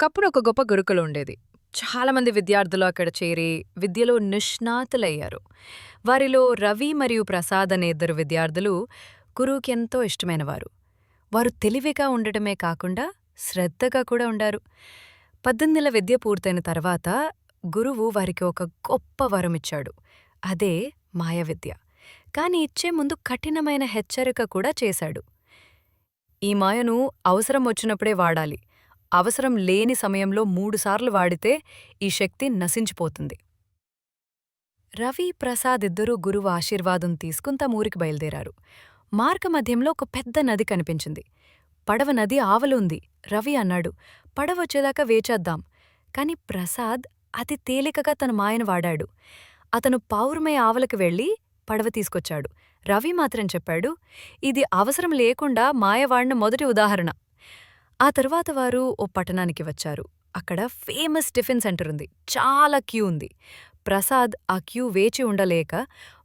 ఒకప్పుడు ఒక గొప్ప గురుకులు ఉండేది చాలామంది విద్యార్థులు అక్కడ చేరి విద్యలో నిష్ణాతులయ్యారు. వారిలో రవి మరియు ప్రసాద్ అనే ఇద్దరు విద్యార్థులు గురువుకి ఎంతో ఇష్టమైనవారు. వారు తెలివిగా ఉండటమే కాకుండా శ్రద్ధగా కూడా ఉండారు. పద్దెనిమిదిల విద్య పూర్తయిన తర్వాత గురువు వారికి ఒక గొప్ప వరం ఇచ్చాడు. అదే మాయ విద్య కాని ఇచ్చే ముందు కఠినమైన హెచ్చరిక కూడా చేశాడు. ఈ మాయను అవసరం వచ్చినప్పుడే వాడాలి. అవసరం లేని సమయంలో మూడుసార్లు వాడితే ఈ శక్తి నశించిపోతుంది. రవి ప్రసాద్ ఇద్దరూ గురువు ఆశీర్వాదం తీసుకుని తమ ఊరికి బయలుదేరారు. మార్గమధ్యంలో ఒక పెద్ద నది కనిపించింది. పడవ నది ఆవలుంది రవి అన్నాడు పడవ వచ్చేదాకా వేచేద్దాం కాని ప్రసాద్ అతి తేలికగా తన మాయను వాడాడు. అతను పౌర్మయ ఆవలకు వెళ్ళి పడవ తీసుకొచ్చాడు. రవి మాత్రం చెప్పాడు ఇది అవసరం లేకుండా మాయవాడిన మొదటి ఉదాహరణ. ఆ తరువాత వారు ఓ పట్టణానికి వచ్చారు. అక్కడ ఫేమస్ టిఫిన్ సెంటర్ ఉంది. చాలా క్యూ ఉంది. ప్రసాద్ ఆ క్యూ వేచి ఉండలేక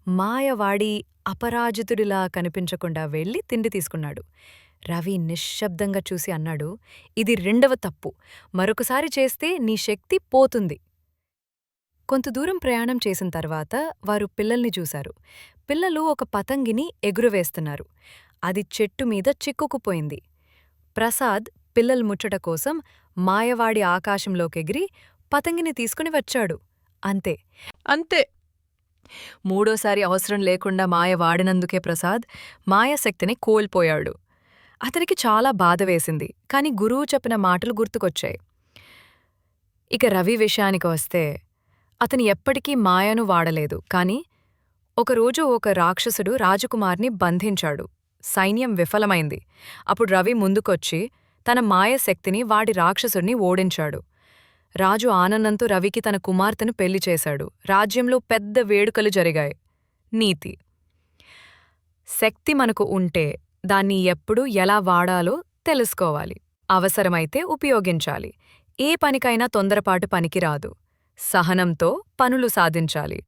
మాయవాడి అపరాజితుడిలా కనిపించకుండా వెళ్ళి తిండి తీసుకున్నాడు. రవి నిశ్శబ్దంగా చూసి అన్నాడు ఇది రెండవ తప్పు. మరొకసారి చేస్తే నీ శక్తి పోతుంది. కొంత దూరం ప్రయాణం చేసిన తర్వాత వారు పిల్లల్ని చూశారు. పిల్లలు ఒక పతంగిని ఎగురవేస్తున్నారు. అది చెట్టు మీద చిక్కుకుపోయింది. ప్రసాద్ పిల్లల ముచ్చట కోసం మాయవాడి ఆకాశంలోకెగిరి పతంగిని తీసుకుని వచ్చాడు. అంతే. అంతే. మూడోసారి అవసరం లేకుండా మాయ వాడినందుకే ప్రసాద్ మాయాశక్తిని కోల్పోయాడు. అతనికి చాలా బాధ వేసింది కాని గురువు చెప్పిన మాటలు గుర్తుకొచ్చాయి. ఇక రవి విషయానికి వస్తే అతను ఎప్పటికీ మాయను వాడలేదు కాని ఒకరోజు ఒక రాక్షసుడు రాజకుమార్ని బంధించాడు. సైన్యం విఫలమైంది. అప్పుడు రవి ముందుకొచ్చి తన మాయశక్తిని వాడి రాక్షసుడిని ఓడించాడు. రాజు ఆనందంతో రవికి తన కుమార్తెను పెళ్ళి చేశాడు. రాజ్యంలో పెద్ద వేడుకలు జరిగాయి. నీతి. శక్తి మనకు ఉంటే దాన్ని ఎప్పుడు ఎలా వాడాలో తెలుసుకోవాలి. అవసరమైతే ఉపయోగించాలి. ఏ పనికైనా తొందరపాటు పనికిరాదు. సహనంతో పనులు సాధించాలి.